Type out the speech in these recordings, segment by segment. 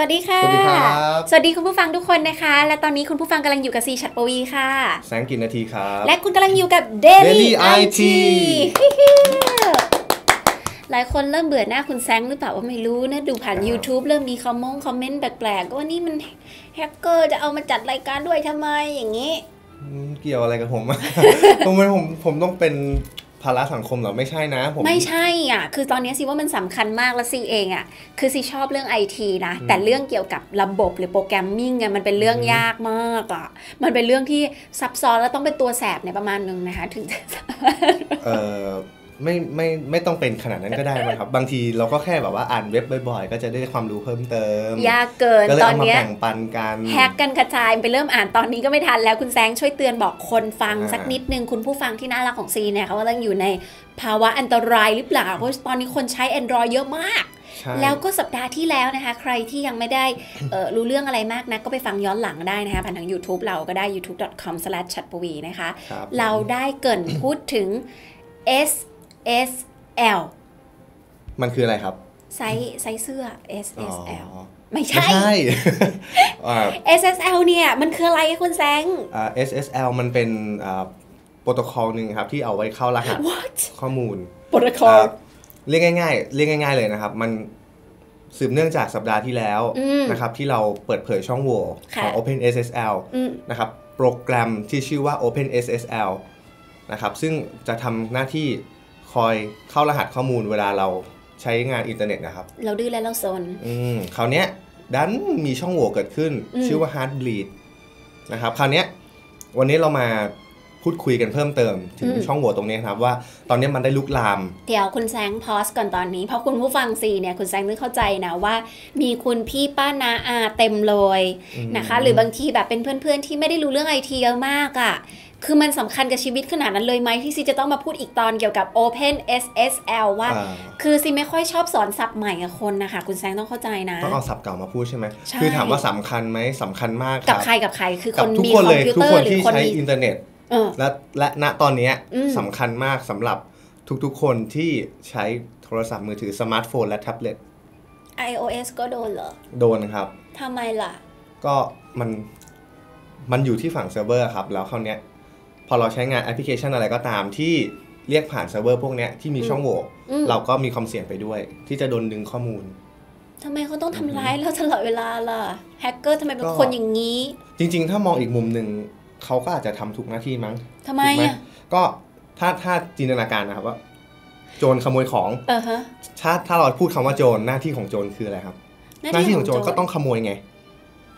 สวัสดีค่ะ สวัสดีครับ สวัสดีคุณผู้ฟังทุกคนนะคะ และตอนนี้คุณผู้ฟังกำลังอยู่กับซีชัดปวีค่ะ แสงกินนาทีครับ และคุณกำลังอยู่กับ Daily Daily IT IT หลายคนเริ่มเบื่อหน้าคุณแซงหรือเปล่าว่าไม่รู้นะ ดูผ่าน YouTube เริ่มมีคอมมงคอมเมนต์แปลกๆว่านี่มันแฮกเกอร์จะเอามาจัดรายการด้วยทำไมอย่างนี้อืมเกี่ยวอะไรกับผมทำไมผมผมต้องเป็น ภาระสังคมเหรอไม่ใช่นะผมไม่ใช่อะคือตอนนี้ซีว่ามันสำคัญมากแล้วซีเองอะคือซีชอบเรื่องไอทีนะ แต่เรื่องเกี่ยวกับระบบหรือโปรแกรมมิ่งอะมันเป็นเรื่องยากมากอะมันเป็นเรื่องที่ซับซ้อนแล้วต้องเป็นตัวแสบในประมาณหนึงนะคะ ถึงจะเออ ไม่ไม่ไม่ต้องเป็นขนาดนั้นก็ได้มั้งครับ บางทีเราก็แค่แบบว่าอ่านเว็บบ่อยๆ ก็จะได้ความรู้เพิ่มเติม ยากเกินก็เลยตอนเอามาเนี้ยแบ่งปันกันแฮกกันกระจายไปเริ่มอ่านตอนนี้ก็ไม่ทันแล้วคุณแซงช่วยเตือนบอกคนฟังอ่าสักนิดนึง คุณผู้ฟังที่น่ารักของซีเนี่ยเขากำลังอยู่ในภาวะอันตรายหรือเปล่าเพราะตอนนี้คนใช้ Android เยอะมากใช่แล้วก็สัปดาห์ที่แล้วนะคะ ใครที่ยังไม่ได้เอ่อรู้เรื่องอะไรมากนะก็ไปฟังย้อนหลังได้นะคะ ผ่านทาง YouTube เราก็ได้ youtube.com/chatpwi นะคะครับเราได้เกรินพูดถึง SSL มันคืออะไรครับ ไซส์ไซส์เสื้อ SSL อ๋อไม่ไม่ใช่ใช่อ่า SSL เนี่ย มันคืออะไรคะคุณแซงอ่า SSL มันเป็นอ่าโปรโตคอลหนึ่งครับที่เอาไว้เข้ารหัส What ข้อมูลโปรโตคอลอ่าเรียกง่ายๆ เรียกง่าย ๆ เลยนะครับ มันสืบเนื่องจากสัปดาห์ที่แล้วอืมนะครับ ที่เราเปิดเผยช่องโหว่ขค่ะอง OpenSSL อืมนะครับโปรแกรมที่ชื่อว่า OpenSSL นะครับซึ่งจะทำหน้าที่ค อยเข้ารหัสข้อมูลเวลาเราใช้งานอินเทอร์เน็ตนะครับ เราดื้อและเราซนอืมคราวเนี้ยดันมีช่องโหว่เกิดขึ้นอืมชื่อว่า Heartbleed นะครับคราวเนี้ยวันนี้เรามาพูดคุยกันเพิ่มเติมถึงช่องโหว่ตรงนี้ครับว่าตอนนี้มันได้ลุกลาม เดี๋ยวคุณแซงพอสก่อนตอนนี้ เพราะคุณผู้ฟังซีเนี่ยคุณแซงต้องเข้าใจนะว่า มีคุณพี่ป้านาอาเต็มเลยนะคะ หรือบางทีแบบเป็นเพื่อนๆที่ไม่ได้รู้เรื่องไอทีเยอะมากอะ่ะ คือมันสำคัญกับชีวิตขนาดนั้นเลยไหมที่ซีจะต้องมาพูดอีกตอนเกี่ยวกับ Open SSL ว่าอ่า คือซีไม่ค่อยชอบสอนศัพท์ใหม่กับคนนะคะคุณแซงต้องเข้าใจนะต้องเอาศัพท์เก่ามาพูดใช่ไหมใช่คือถามว่าสำคัญไหมสำคัญมากคกับรับใครกับใครคือคกับนทุกมีคนคอเลมยพิวทุกเตอคร์นหรือที่คนใช้มีอินเทอร์เน็ตเออและและณตอนเนี้ยอืมสำคัญมากสำหรับทุกๆคนที่ใช้โทรศัพท์มือถือสมาร์ทโฟนและแท็บเล็ต iOS ก็โดนเหรอ โดนครับทำไมล่ะ ก็มันมันอยู่ที่ฝั่งเซิร์ฟเวอร์ครับ แล้วคราวเนี้ย พอเราใช้งานแอปพลิเคชันอะไรก็ตามที่เรียกผ่านเซิร์ฟเวอร์พวกเนี้ยที่มีช่องโหว่อืม เราก็มีความเสี่ยงไปด้วย ที่จะโดนดึงข้อมูล ทำไมเขาต้องทำร้ายเราตลอดเวลาล่ะ แฮกเกอร์ทำไมเป็นก็ คนอย่างนี้จริง ๆ ถ้ามองอีกมุมหนึ่งเขาก็อาจจะทำถูกหน้าที่มั้งทำไมถูกไหอะก็ถ้าถ้าจินตนาการนะครับว่า โจรขโมยของเออฮะถ้าถ้าเราพูดคำว่าโจรหน้าที่ของโจรคืออะไรครับ หน้าที่ของโจรก็ต้องขโมยไง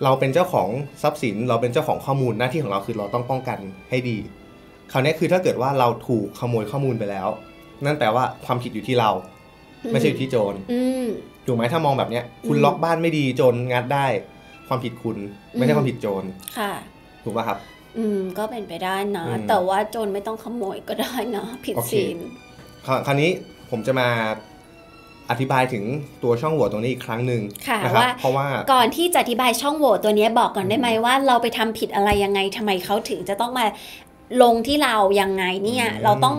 เราเป็นเจ้าของทรัพย์สิน เราเป็นเจ้าของข้อมูลหน้าที่ของเราคือเราต้องป้องกันให้ดี คราวนี้คือถ้าเกิดว่าเราถูกขโมยข้อมูลไปแล้ว นั่นแปลว่าความผิดอยู่ที่เรา ไม่ใช่อยู่ที่โจรอืมถูกไหมถ้ามองแบบเนี้ย คุณอืมล็อกบ้านไม่ดีโจรงัดได้ ความผิดคุณไม่ใช่อืมความผิดโจรค่ะถูกป่ะครับ อืมก็เป็นไปได้นะอืมแต่ว่าโจรไม่ต้องขโมยก็ได้นะผิดโอเคศีลคราวคราวนี้ผมจะมาอธิบายถึงตัวช่องโหว่ตรงนี้อีกครั้งหนึ่งค่ะนะครัว่าเพราะว่าก่อนที่จะอธิบายช่องโหว่ตัวเนี้ยบอกก่อนได้ไหมว่าเราไปทำผิดอะไรยังไงทำไมเขาถึงจะต้องมา ลงที่เรายังไงเนี่ยอืมเราต้อง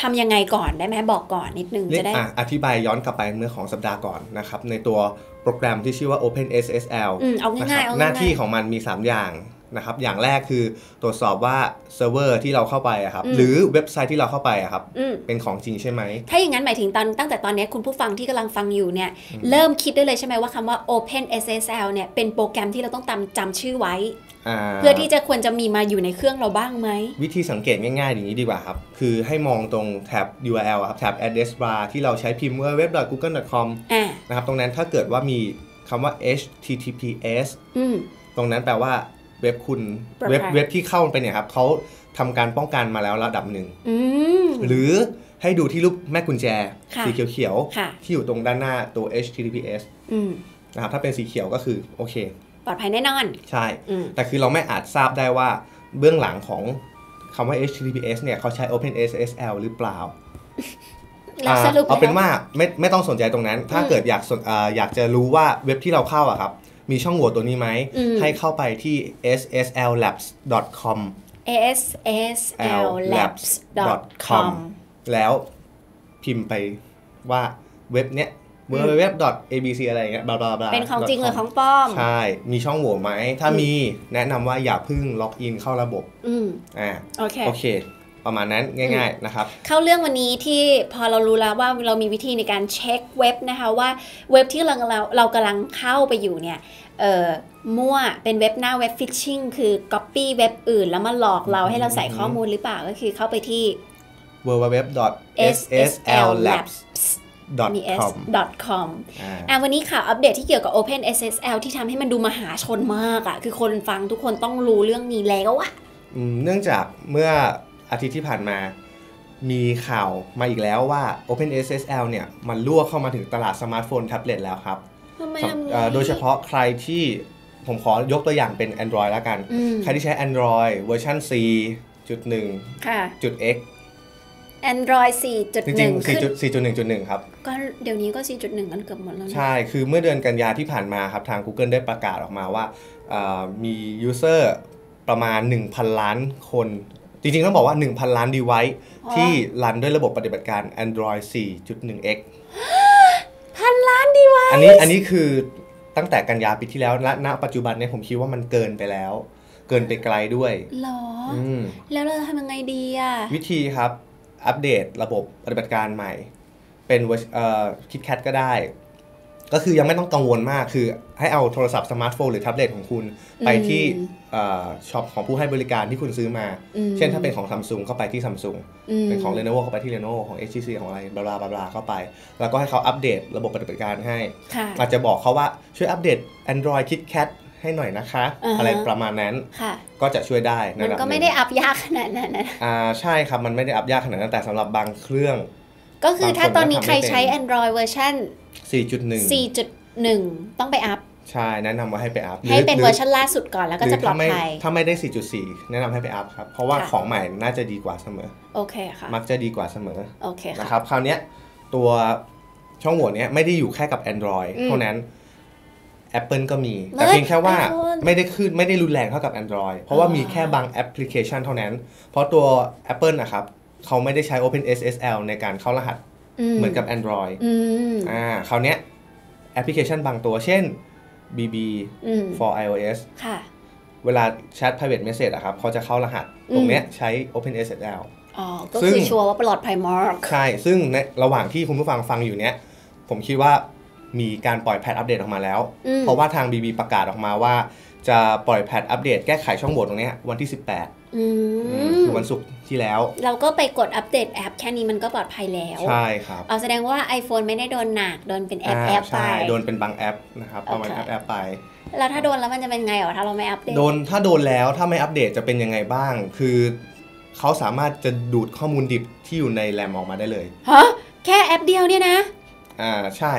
ทำยังไงก่อนได้ไหมบอกก่อนนิดนึงเรียจะกได้อะอธิบายย้อนกลับไปเมื่อของสัปดาห์ก่อนนะครับ ในตัวโปรแกรมที่ชื่อว่า OpenSSL อืมเอานะคง่ารัยๆเอาหน้าง่ายๆที่ของมันมี 3 อย่าง นะครับอย่างแรกคือตรวจสอบว่าเซิร์ฟเวอร์ที่เราเข้าไปอะครับอืมหรือเว็บไซต์ที่เราเข้าไปอะครับอืมเป็นของจริงใช่ไหม ถ้าอย่างนั้นหมายถึงตอนตั้งแต่ตอนนี้คุณผู้ฟังที่กำลังฟังอยู่เนี่ย เริ่มคิดได้เลยใช่ไหมว่าคำว่า Open SSL เนี่ย เป็นโปรแกรมที่เราต้องจำจำชื่อไว้อ่าเพื่อที่จะควรจะมีมาอยู่ในเครื่องเราบ้างไหม วิธีสังเกตง่ายๆอย่างนี้ดีกว่าครับ คือให้มองตรงแท็บ URL อะครับแท็บ address bar ที่เราใช้พิมพ์ว่า web.google.com อ่านะครับตรงนั้นถ้าเกิดว่ามีคำว่า https อืมตรงนั้นแปลว่า เว็บคุณปลอดภัยเว็บเว็บที่เข้าไปเนี่ยครับเขาทำการป้องกันมาแล้วระดับหนึ่งอืมหรือให้ดูที่รูปแม่กุญแจค่ะสีเขียวค่ะๆที่อยู่ตรงด้านหน้าตัว https อืมนะครับถ้าเป็นสีเขียวก็คือโอเค ปลอดภัยแน่นอน ใช่อืมแต่คือเราไม่อาจทราบได้ว่าเบื้องหลังของคำว่า https เนี่ยเขาใช้ OpenSSL หรือเปล่าแล้วอ่าสรุปเอาเป็นแล้วว่าไม่ไม่ต้องสนใจตรงนั้น ถ้าอืมเกิดอยากสนอ่าอยากจะรู้ว่าเว็บที่เราเข้าอะครับ มีช่องโหว่ตัวนี้ไหมอืมให้เข้าไปที่ sslabs.com sslabs.com แล้วพิมพ์ไปว่าเว็บเนี้ย www.abc อะไรอย่างเงี้ยบลาบลาบลาเป็นของจริงหรือของปลอม ใช่ มีช่องโหว่ไหม ถ้ามีแนะนำว่าอย่าเพึ่งล็อกอินเข้าระบบ อืมอ่าโอเคโอเค ประมาณนั้นง่าย ๆนะครับ เข้าเรื่องวันนี้ที่พอเรารู้แล้วว่าเรามีวิธีในการเช็คเว็บนะคะว่าเว็บที่เราเราเรากำลังเข้าไปอยู่เนี่ยเอ่อมั่วเป็นเว็บหน้าเว็บฟิชชิงคือ Copy เว็บอื่น แล้วมาหลอกเราให้เราใส่ข้อมูลหรือเปล่าก็คือเข้าไปที่ www.sslabs.com มี s com อ่าอะวันนี้ข่าวอัปเดตที่เกี่ยวกับ Open SSL ที่ทำให้มันดูมหาชนมากอะ่ะคือคนฟังทุกคนต้องรู้เรื่องนี้แล้วอะอืมเนื่องจากเมื่อ อาทิตย์ที่ผ่านมา มีข่าวมาอีกแล้วว่า OpenSSL เนี่ย มันรั่วเข้ามาถึงตลาดสมาร์ทโฟนแท็บเล็ตแล้วครับทำไมสำทำงี้เอ่อโดยเฉพาะใครที่ผมขอยกตัวอย่างเป็น Android แล้วกันอืมใครที่ใช้ Android เวอร์ชัน4.1ค่ะ .x Android จริง4.1ขึ้นๆ4.1.1 ครับ ก็เดี๋ยวนี้ก็ 4.1 กันเกือบหมดแล้วนะใช่ คือเมื่อเดือนกันยาที่ผ่านมาครับ ทาง Google ได้ประกาศออกมาว่าเอ่อมี user ประมาณ 1,000 ล้านคน จริงๆ ต้องบอกว่า 1,000 ล้าน device ที่รันด้วยระบบปฏิบัติการ Android 4.1x พันล้านดีวะอันนี้อันนี้คือตั้งแต่กันยาปีที่แล้วและณปัจจุบันเนี่ยผมคิดว่ามันเกินไปแล้ว เกินไปไกลด้วยหรออืมแล้วเราจะทำยังไงดีอะวิธีครับอัปเดตระบบปฏิบัติการใหม่ เป็นเวอร์เอ่อคิดแคทก็ได้ ก็คือยังไม่ต้องกังวลมากคือให้เอาโทรศัพท์สมาร์ทโฟนหรือแท็บเล็ตของคุณไปที่ช็อปของผู้ให้บริการที่คุณซื้อมาอืมเช่นถ้าเป็นของซัมซุงก็ไปที่ซัมซุงอืมเป็นของ Lenovo ก็ไปที่ Lenovo ของ HTC ของอะไรบลาบลาบลาเข้าไป แล้วก็ให้เขาอัปเดตระบบปฏิบัติการให้ค่ะอาจจะบอกเขาว่าช่วยอัปเดต Android KitKat ให้หน่อยนะคะอ่าฮะอะไรประมาณนั้นค่ะก็จะช่วยได้ในมันระดับก็หนึ่งไม่ได้อัพยากขนาดนั้นนะอ่าใช่ครับมันไม่ได้อัพยากขนาดนั้นแต่สำหรับบางเครื่อง ก็คือถ้าตอนนี้บางคนก็ใครใช้ทำไม่เป็น Android เวอร์ชัน4.1 4.1 ต้องไปอัพใช่แนะนำว่าให้ไปอัพให้เป็นหเวอร์ชันล่าสุดก่อนแล้วก็จะปลอดหรืถ้าไม่ภัยถ้าไม่ได้ 4.4 แนะนำให้ไปอัพครับ เพราะว่าค่ะของใหม่น่าจะดีกว่าเสมอ โอเคค่ะ มักจะดีกว่าเสมอ โอเคนะคค่ะรับ คราวเนี้ยตัวช่องโหว่เนี้ยไม่ได้อยู่แค่กับ Android อืมเท่านั้น Apple ก็มี แต่เฮ้ยเพียงแค่ว่า iPhone ไม่ได้ขึ้นไม่ได้รุนแรงเท่ากับ Android เพราะว่าอ๋อมีแค่บางแอปพลิเคชันเท่านั้น เพราะตัว Apple นะครับ เขาไม่ได้ใช้ OpenSSL ในการเข้ารหัสเหมือนกับ Android อืมอ่าคราวเนี้ยแอปพลิเคชันบางตัว เช่น BB อืม for iOS ค่ะ เวลาแชท private message อะครับเขาจะเข้ารหัสตรงเนี้ยใช้ OpenSSL อ๋อ ก็ซึ่งคือชัวร์ว่าปลอดภัยมากใช่ ซึ่งในระหว่างที่คุณผู้ฟังฟังอยู่เนี้ย ผมคิดว่ามีการปล่อยแพทอัปเดตออกมาแล้วอืมเพราะว่าทาง BB ประกาศออกมาว่า จะปล่อยแพทอัปเดตแก้ไขช่องโหว่ตรงเนี้ยวันที่ 18อือืมมคือวันศุกร์ที่แล้ว เราก็ไปกดอัปเดตแอปแค่นี้มันก็ปลอดภัยแล้ว ใช่ครับเอาแสดงว่า iPhone ไม่ได้โดนหนัก โดนเป็นแอปอ่าแอปไปใช่โดนเป็นบางแอปนะครับประมาณโอเคแอปแอปไป แล้วถ้าโดนแล้วมันจะเป็นไงเหรอถ้าเราไม่อัปเดต โดนถ้าโดนแล้วถ้าไม่อัปเดตจะเป็นยังไงบ้าง คือเขาสามารถจะดูดข้อมูลดิบที่อยู่ในแรมออกมาได้เลยฮะแค่แอปเดียวเนี่ยนะ อ่าใช่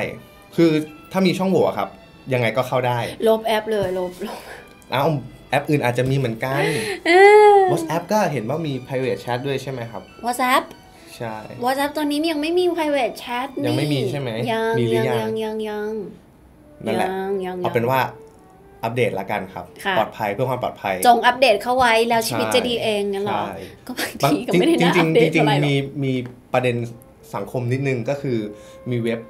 คือถ้ามีช่องโหว่อะครับ ยังไงก็เข้าได้ ลบแอปเลยลบลบอ้าวแอปอื่นอาจจะมีเหมือนกัน WhatsApp ก็เห็นว่ามี private chat ด้วยใช่ไหมครับ WhatsApp ใช่ WhatsApp ตอนนี้ยังไม่มี private chat นี่ยังไม่มีใช่ไหมยังมีหรือยังยังยังยังนั่นแหละยังยังเอาเป็นว่าอัปเดตละกันครับค่ะปลอดภัยเพื่อความปลอดภัย จงอัปเดตเข้าไว้แล้วชีวิตใช่จะดีเองงั้นเหรอใช่ก็บางบางทีก็จริงไม่ได้จริน่างอัปเดตจริงอะไรหรอกมีมีประเด็นสังคมนิดนึงก็คือมีเว็บ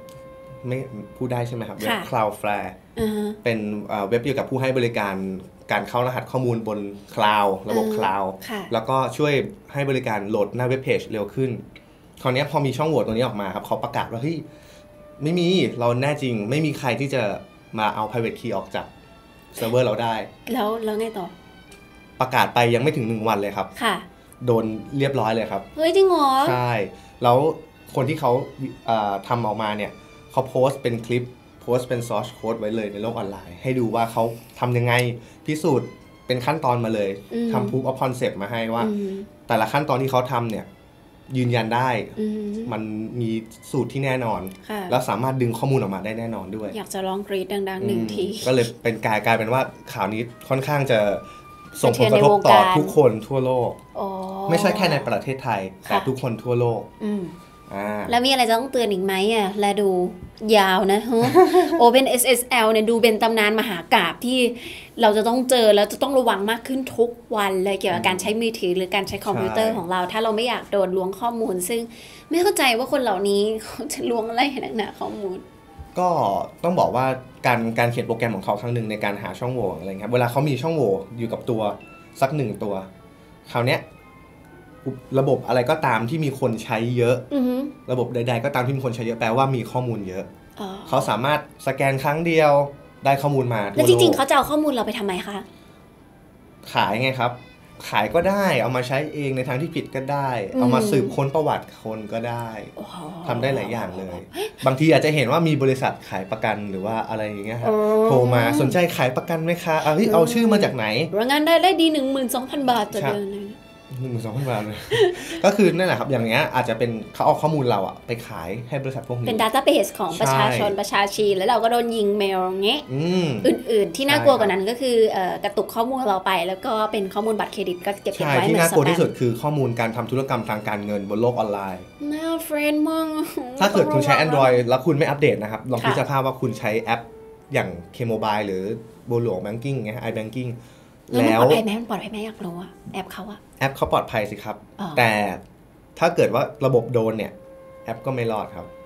ไม่พูดได้ใช่ไหมครับเว็บค่ะ Cloudflare อ่าฮะเป็นเอ่อเว็บเกี่ยวกับผู้ให้บริการการเข้ารหัสข้อมูลบนคลาวระบบอืมคลาวค่ะแล้วก็ช่วยให้บริการโหลดหน้าเว็บเพจเร็วขึ้น คราวเนี้ยพอมีช่องโหว่ตรงนี้ออกมาครับเขาประกาศว่าเฮ้ยไม่มีเราแน่จริง ไม่มีใครที่จะมาเอา private key ออกจากเซิร์ฟเวอร์เราได้ แล้วแล้วไงต่อ ประกาศไปยังไม่ถึงหนึ่งวันเลยครับ ค่ะ โดนเรียบร้อยเลยครับ เฮ้ยจริงเหรอ ใช่ แล้วคนที่เขาเอ่อทำออกมาเนี่ย เขาโพสต์เป็นคลิปโพสต์เป็นซอสโค้ดไว้เลยในโลกออนไลน์ ให้ดูว่าเขาทำยังไงพิสูจน์เป็นขั้นตอนมาเลยอืมทำ proof of concept มาให้ว่าอืมแต่ละขั้นตอนที่เขาทำเนี่ยยืนยันได้อืมมันมีสูตรที่แน่นอนค่ะแล้วสามารถดึงข้อมูลออกมาได้แน่นอนด้วย อยากจะลองกรีดดังๆหนึ่งอืมที ก็เลยเป็นกลายกลายเป็นว่าข่าวนี้ค่อนข้างจะส่งผลกระทบสะเทือนในวงต่อการทุกคนทั่วโลกโอ้ไม่ใช่แค่ในประเทศไทย แต่ค่ะทุกคนทั่วโลกอืมอ่า แล้วมีอะไรจะต้องเตือนอีกไหมอะ แลดูยาวนะฮะ Open SSL เนี่ยดูเป็นตำนานมหากาบที่เราจะต้องเจอแล้วจะต้องระวังมากขึ้นทุกวันเลยเกี่ยวกับการใช้มือถือหรือการใช้คอมพิวเตอร์ใช่ของเรา ถ้าเราไม่อยากโดนล้วงข้อมูล ซึ่งไม่เข้าใจว่าคนเหล่านี้เขาจะล้วงอะไรนักหนาข้อมูล ก็ต้องบอกว่าการการเขียนโปรแกรมของเขาครั้งหนึ่งในการหาช่องโหว่อะไรเงี้ยเวลาเขามีช่องโหว่อยู่กับตัวสักหนึ่งตัวคราวเนี้ย ระบบอะไรก็ตามที่มีคนใช้เยอะอือหือระบบใด ๆ ก็ตามที่มีคนใช้เยอะแปลว่ามีข้อมูลเยอะอ๋อเขาสามารถสแกนครั้งเดียวได้ข้อมูลมาทั่แล้ววจโลริงๆกเขาจะเอาข้อมูลเราไปทำไมคะขายไงครับ ขายก็ได้เอามาใช้เองในทางที่ผิดก็ได้อืมเอามาสืบค้นประวัติคนก็ได้โอ้โหทำได้หลายอย่างเลย บางทีอาจจะเห็นว่ามีบริษัทขายประกันหรือว่าอะไรอย่างเงี้ยครับอ๋อโทรมาสนใจขายประกันไหมคะเอาเฮ้ยเอาชื่อมาจากไหนรายงานได้ได้ดีหนึ่งหมื่นสองพันบาทต่อใช่เดือนเลย หนึ่งสองพันบาทเลยก็คือนั่นแหละครับอย่างเงี้ยอาจจะเป็นเขาเอาข้อมูลเราอะไปขายให้บริษัทพวกนี้เป็นดัตต้าเบสของประชาชนใช่ประชาชีแล้วเราก็โดนยิงเมลอย่างเงี้ยอืมอื่น ๆ ที่น่ากลัวใช่กว่านั้นก็คือเอ่อกระตุกข้อมูลเราไป แล้วก็เป็นข้อมูลบัตรเครดิตก็เก็บเก็บใช่ไว้ที่เหมือน่านสกลัวแตที่มสุดป์คือข้อมูลการทำธุรกรรมทางการเงินบนโลกออนไลน์น่าเฟรนด์มากถ้าเกิดคุณใช้ Android แล้วคุณไม่อัปเดตนะครับลองค่ะคิดสภาพว่าคุณใช้แอปอย่าง K-Mobile หรือบัวหลวง Banking ไง iBanking แล้วมันแล้ปลวอดภัยไหมมันปลอดภัยไหมอยากรู้อะแอปเขาอะแอปเขาปลอดภัยสิครับอ๋อแต่ถ้าเกิดว่าระบบโดนเนี่ย แอปก็ไม่รอดครับอืม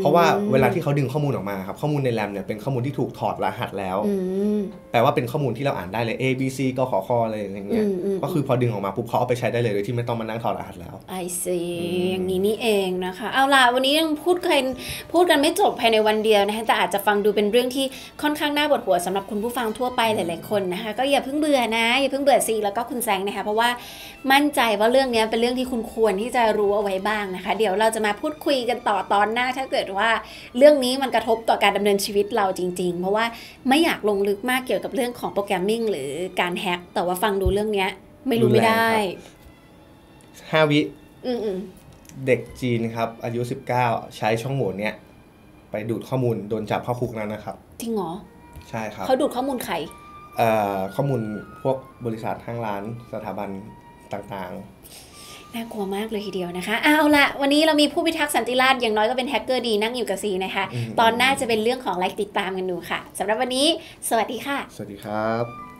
เพราะว่าเวลาที่เขาดึงข้อมูลออกมาครับข้อมูลในแรมเนี่ยเป็นข้อมูลที่ถูกถอดรหัสแล้วอืมแปลว่าเป็นข้อมูลที่เราอ่านได้เลย A B C กขอคออะไรอย่างเงี้ยอืมอืมก็คือพอดึงออกมาปุ๊บเขาเอาไปใช้ได้เลยโดยที่ไม่ต้องมานั่งถอดรหัสแล้วไอซีอืมอย่างนี้นี่เองนะคะเอาล่ะวันนี้ยังพูดกันพูดกันไม่จบภายในวันเดียวนะคะแต่อาจจะฟังดูเป็นเรื่องที่ค่อนข้างน่าปวดหัวสำหรับคุณผู้ฟังทั่วไปหลายๆคนนะคะก็อย่าเพิ่งเบื่อนะอย่าเพิ่งเบื่อซีแล้วก็คุณแซงนะคะเพราะว่ามั่นใจว่าเรื่องนี้เป็นเรื่องที่คุณควรที่จะรู้เอาไว้บ้างนะคะ เดี๋ยวเราจะมาพูดคุยกันต่อตอนหน้าถ้าเกิดว่าเรื่องนี้มันกระทบต่อการดำเนินชีวิตเราจริง ๆ เพราะว่าไม่อยากลงลึกมากเกี่ยวกับเรื่องของโปรแกรมมิ่งหรือการแฮ็กแต่ว่าฟังดูเรื่องเนี้ย ไม่รู้ไม่ได้5วิอืมอืมเด็กจีนครับ อายุ 19 ใช้ช่องโหว่เนี่ยไปดูดข้อมูลโดนจับเข้าคุกแล้วนะครับ จริงเหรอ ใช่ครับ เขาดูดข้อมูลใครเอ่อข้อมูลพวกบริษัทห้างร้านสถาบันต่าง น่ากลัวมากเลยทีเดียวนะคะ เอาละวันนี้เรามีผู้พิทักษ์สันติราษฎร์อย่างน้อยก็เป็นแฮกเกอร์ดีนั่งอยู่กับซีนะคะอืมตอนหน้าจะเป็นเรื่องของไลค์ติดตามกันดูค่ะสำหรับวันนี้ สวัสดีค่ะๆสวัสดีครับ